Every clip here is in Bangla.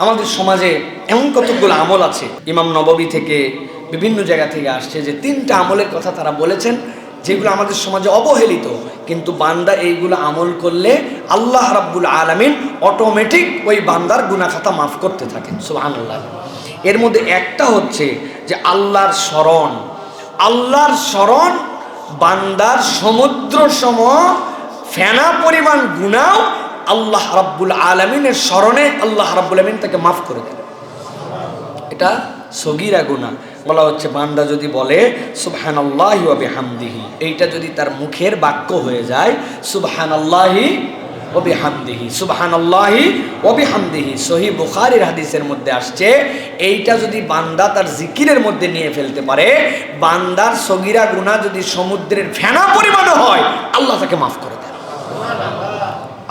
আমাদের সমাজে এমন কতগুলো আমল আছে, ইমাম নববী থেকে বিভিন্ন জায়গা থেকে আসছে যে তিনটা আমলের কথা তারা বলেছেন, যেগুলো আমাদের সমাজে অবহেলিত। কিন্তু বান্দা এইগুলো আমল করলে আল্লাহ রাব্বুল আলামিন অটোমেটিক ওই বান্দার গুনাখাতা মাফ করতে থাকেন, সুবহানাল্লাহ। এর মধ্যে একটা হচ্ছে যে আল্লাহর স্মরণ। আল্লাহর স্মরণ বান্দার সমুদ্র সম ফেনা পরিমাণ গুনাও আল্লাহ রাব্বুল আলমিনের স্মরণে আল্লাহ রাব্বুল আলমিন তাকে মাফ করে দেন এটা সগিরা গুণা বলা হচ্ছে, বান্দা যদি বলে সুবহান আল্লাহি হামদিহি এইটা যদি তার মুখের বাক্য হয়ে যায় সুবহান আল্লাহি ওবি হামদিহি সুবহান আল্লাহি ওবি হামদিহি সহি বুখারির হাদিসের মধ্যে আসছে, এইটা যদি বান্দা তার জিকিরের মধ্যে নিয়ে ফেলতে পারে, বান্দার সগিরা গুণা যদি সমুদ্রের ফেনা পরিমাণে হয়, আল্লাহ তাকে মাফ করে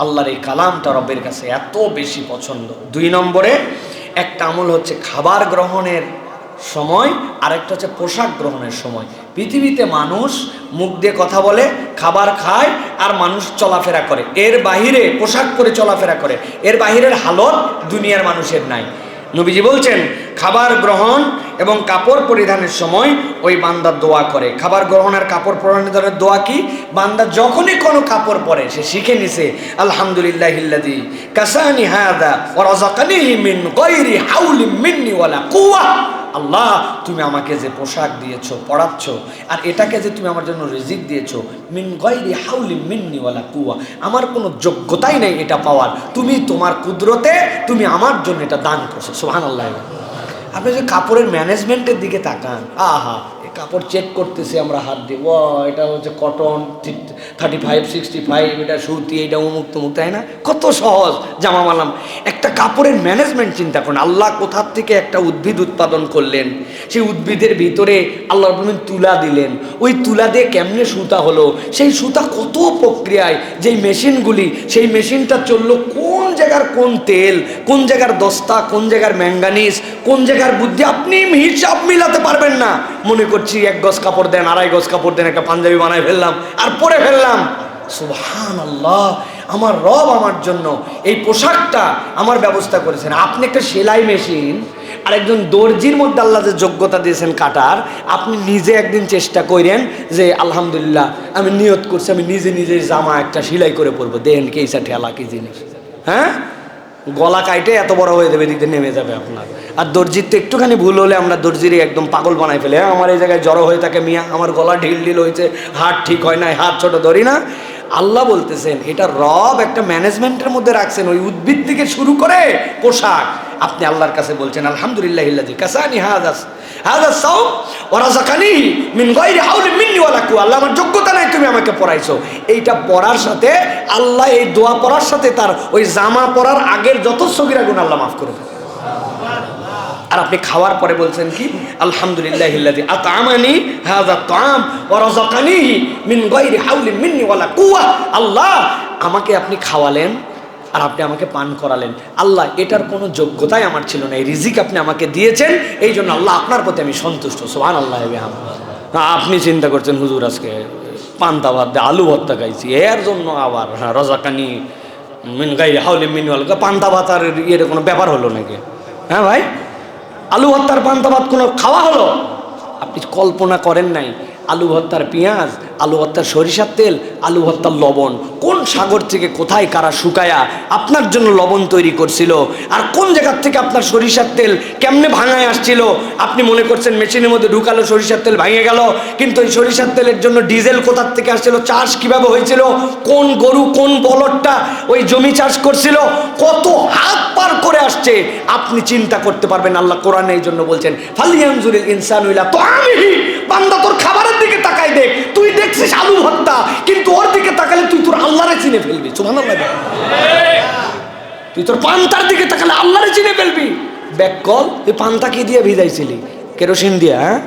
আল্লাহর এই কালামটা রবের কাছে এত বেশি পছন্দ। দুই নম্বরে, একটা আমল হচ্ছে খাবার গ্রহণের সময়, আরেকটা হচ্ছে পোশাক গ্রহণের সময়। পৃথিবীতে মানুষ মুখ দিয়ে কথা বলে, খাবার খায় আর মানুষ চলাফেরা করে। এর বাহিরে পোশাক পরে চলাফেরা করে। এর বাহিরের হালত দুনিয়ার মানুষের নাই। নবীজি বলছেন, খাবার গ্রহণ এবং কাপড় পরিধানের সময় ওই বান্দা দোয়া করে। খাবার গ্রহণ আর কাপড় পরিধানের দোয়া কি? বান্দা যখনই কোনো কাপড় পরে, সে শিখে নিছে, আলহামদুলিল্লাহ ইল্লাদি কাসানি হাদা ওয়া রাযাকানিহি মিন গায়রি হাউলি মিন্নি ওয়ালা কুওয়া। আল্লাহ, তুমি আমাকে যে পোশাক দিয়েছ পড়াচ্ছ আর এটাকে যে তুমি আমার জন্য রিজিক দিয়েছ, মিন গয়রি হাউলি মিন্নিওয়ালা কুয়া আমার কোনো যোগ্যতাই নেই এটা পাওয়ার। তুমি তোমার কুদরতে, তুমি আমার জন্য এটা দান করছ। সোহান আল্লাহ আপনি যে কাপড়ের ম্যানেজমেন্টের দিকে তাকান, আহা কাপড় চেক করতেছি আমরা হাত দিয়ে ও এটা হচ্ছে cotton thirty five sixty five এটা সুতি, এটা উমুক তুমুক, তাই না? কত সহজ, জামা মালাম। একটা কাপড়ের ম্যানেজমেন্ট চিন্তা করুন, আল্লাহ কোথার থেকে একটা উদ্ভিদ উৎপাদন করলেন? সেই উদ্ভিদের ভিতরে আল্লাহ রহমান তুলা দিলেন। ওই তুলা দিয়ে কেমনে সুতা হলো? সেই সুতা কত প্রক্রিয়ায়, যেই মেশিনগুলি, সেই মেশিনটা চলল কোন জায়গার কোন তেল, কোন জায়গার দস্তা, কোন জায়গার ম্যাঙ্গানিস কোন জায়গার বুদ্ধি আপনি হিসাব মিলাতে পারবেন না। মনে করছি এক গজ কাপড় দেন, আড়াই গজ কাপড় দেন, একটা পাঞ্জাবি বানায় ফেললাম, আর পরে ফেললাম। সুবহান আল্লাহ আমার রব আমার জন্য এই পোশাকটা আমার ব্যবস্থা করেছেন। আপনি একটা সেলাই মেশিন আর একজন দর্জির মধ্যে আল্লাহ যে যোগ্যতা দিয়েছেন কাটার, আপনি নিজে একদিন চেষ্টা করেন যে, আলহামদুলিল্লাহ, আমি নিয়ত করছি, আমি নিজে নিজে জামা একটা সেলাই করে পরবো। দেন কে এইসা ঠেলা কি জিনিস। হ্যাঁ? গলা কাইটে এত বড় হয়ে যাবে দিতে নেমে যাবে আপনার। আর দর্জির তো একটুখানি ভুল হলে আমরা দর্জিরই একদম পাগল বানাই ফেলে। হ্যাঁ, আমার এই জায়গায় জড়ো হয়ে থাকে মিয়া আমার গলা ঢিল ঢিল হয়েছে হাত ঠিক হয় না হাত ছোট ধরি না। আল্লাহ বলতেছেন, এটা রব একটা ম্যানেজমেন্টের মধ্যে রাখছেন, ওই উদ্ভিদ থেকে শুরু করে পোশাক। আপনি আল্লাহর কাছে বলছেন, আলহামদুলিল্লাহ ইল্লাজি কাসানি হাজাস হাজাস সাও ওরাজাকানি মিন গায়রি হাউলি মিন্নি ওয়ালা কু আল্লাহ, আমার যোগ্যতা নাই, তুমি আমাকে পড়াইছো। এইটা পড়ার সাথে আল্লাহ এই দোয়া পড়ার সাথে তার ওই জামা পরার আগের যত সগিরা গুণ আল্লাহ মাফ করে আর আপনি খাওয়ার পরে বলছেন কি? আলহামদুলিল্লাহ হাযা তাআম ওয়া রাযাকানিহি মিন ওয়ালা কুওয়া আল্লাহ, আমাকে আপনি খাওয়ালেন আর আপনি আমাকে পান করালেন। আল্লাহ, এটার কোনো যোগ্যতাই আমার ছিল না। এই রিজিক আপনি আমাকে দিয়েছেন, এই জন্য আল্লাহ আপনার প্রতি আমি সন্তুষ্ট। সোহান আল্লাহ বিহাম আপনি চিন্তা করছেন, হুজুর, আজকে পান্তা ভাত আলু ভর্তা খাইছি, এর জন্য আবার হ্যাঁ রজাকানি মিন গাই হাউলি মিন ওয়ালা পান্তা ভাত আর ইয়ের কোনো ব্যাপার হলো নাকি? হ্যাঁ ভাই? আলু ভর্তার পান্তা ভাত কোনো খাওয়া হলো? আপনি কল্পনা করেন নাই, আলু ভর্তার পেঁয়াজ, আলু ভর্তার সরিষার তেল, আলু ভর্তার লবণ, কোন সাগর থেকে কোথায় কারা শুকায়া আপনার জন্য লবণ তৈরি করছিল? আর কোন জায়গার থেকে আপনার সরিষার তেল কেমনে ভাঙায় আসছিল? আপনি মনে করছেন মেশিনের মধ্যে ঢুকালো, সরিষার তেল ভেঙে গেল, কিন্তু ওই সরিষার তেলের জন্য ডিজেল কোথার থেকে আসছিল, চাষ কীভাবে হয়েছিল, কোন গরু কোন বলদটা ওই জমি চাষ করছিল, কত হাত পার আসছে আপনি চিন্তা করতে পারবেন, আল্লাহ কোরআন এই জন্য বলছেন, ফালিয়ানজুরিল ইনসান উইলা তো আমি বান্দা তোর খাবারের দিকে তাকাই দেখ, তুই দেখছিস আলু ভর্তা, কিন্তু ওর দিকে তাকালে তুই তোর আল্লাহরে চিনে ফেলবি। সুবহানাল্লাহ তুই তোর পান্তার দিকে তাকালে আল্লাহরে চিনে ফেলবি। ব্যাক কল, তুই পান্তা কি দিয়ে ভিজাইছিলি? কেরোসিন দিয়ে হ্যাঁ?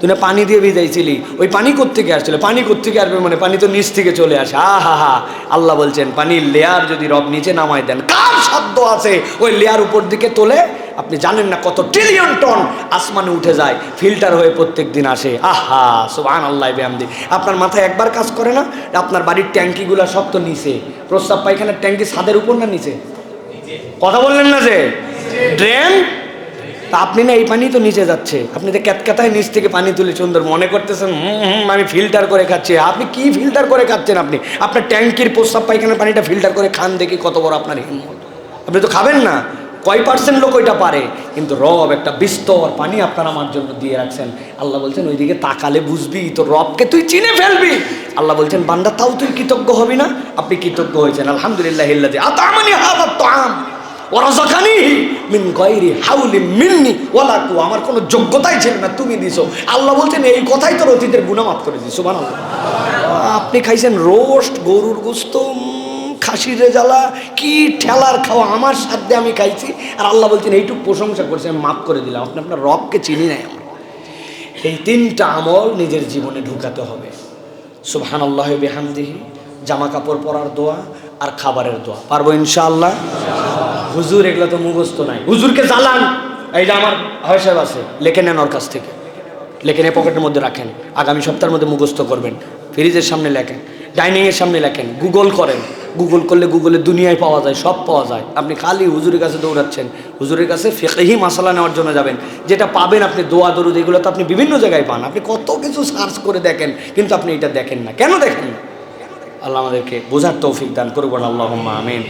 তুই না পানি দিয়ে ভিজাইছিলি। ওই পানি কোত্থেকে আসছিল? পানি কোত্থেকে আসবে মানে? পানি তো নিচ থেকে চলে আসে। আ হা হা। আল্লাহ বলছেন পানির লেয়ার যদি রব নিচে নামায় দেন কার সাধ্য আছে ওই লেয়ার উপর দিকে তোলে? আপনি জানেন না কত ট্রিলিয়ন টন আসমানে উঠে যায় ফিল্টার হয়ে প্রত্যেক দিন আসে। আহা সুবহান আল্লাহ বেহামদি। আপনার মাথায় একবার কাজ করে না? আপনার বাড়ির ট্যাঙ্কিগুলো সব তো নিচে। প্রস্তাব পায়খানার ট্যাঙ্কি ছাদের উপর না নিচে? কথা বললেন না যে? ড্রেন তা আপনি না এই পানি তো নিচে যাচ্ছে। আপনি তো ক্যাতকাতায় নিচ থেকে পানি তুলে সুন্দর মনে করতেছেন, হুম আমি ফিল্টার করে খাচ্ছি। আপনি কি ফিল্টার করে খাচ্ছেন আপনি? আপনার ট্যাঙ্কির প্রস্তাব পায়খানার পানিটা ফিল্টার করে খান দেখি কত বড় আপনার হিম্মত। আপনি তো খাবেন না। কয় পার্সেন্ট লোক ওইটা পারে? কিন্তু রব একটা বিস্তর পানি আপনার আমার জন্য দিয়ে রাখছেন। আল্লাহ বলছেন, ওইদিকে তাকালে বুঝবি তো রবকে তুই চিনে ফেলবি। আল্লাহ বলছেন, বান্দা, তাও তুই কৃতজ্ঞ হবি না? আপনি কৃতজ্ঞ হয়েছেন, আলহামদুলিল্লাহ আতামানি হাদা তাম মিন হাউলি আমার কোনো যোগ্যতাই ছিল না, তুমি দিছো। আল্লাহ বলছেন, এই কথাই তোর অতীতের গুনাহ মাফ করে দিছো, সুবহানাল্লাহ। আপনি খাইছেন রোস্ট, গরুর গোস্ত খাসির রেজালা কি ঠেলার খাওয়া, আমার সাধ্যে আমি খাইছি। আর আল্লাহ বলছেন, এইটুকু প্রশংসা করছে, আমি মাফ করে দিলাম, আপনি আপনার রবকে চিনি নাই আমরা। এই তিনটা আমল নিজের জীবনে ঢুকাতে হবে। সুবহান আল্লাহ বেহামদিহি জামা কাপড় পরার দোয়া আর খাবারের দোয়া। পারব ইনশাআল্লাহ? হুজুর, এগুলো তো মুখস্থ নাই। হুজুরকে জ্বালান। এই যে আমার হয় সাহেব আছে লেখে নেন ওর কাছ থেকে। লেখে নিয়ে পকেটের মধ্যে রাখেন। আগামী সপ্তাহের মধ্যে মুখস্থ করবেন। ফ্রিজের সামনে লেখেন ডাইনিংয়ের সামনে লেখেন, গুগল করেন। গুগল করলে গুগলে দুনিয়ায় পাওয়া যায়, সব পাওয়া যায়। আপনি খালি হুজুরের কাছে দৌড়াচ্ছেন। হুজুরের কাছে ফেকেহি মশলা নেওয়ার জন্য যাবেন। যেটা পাবেন আপনি, দোয়া, দরুদ, এগুলো তো আপনি বিভিন্ন জায়গায় পান। আপনি কত কিছু সার্চ করে দেখেন, কিন্তু আপনি এটা দেখেন না। কেন দেখেন আল্লাহ আমাদেরকে বোঝার তৌফিক দান করবেন আল্লাহ আমিন।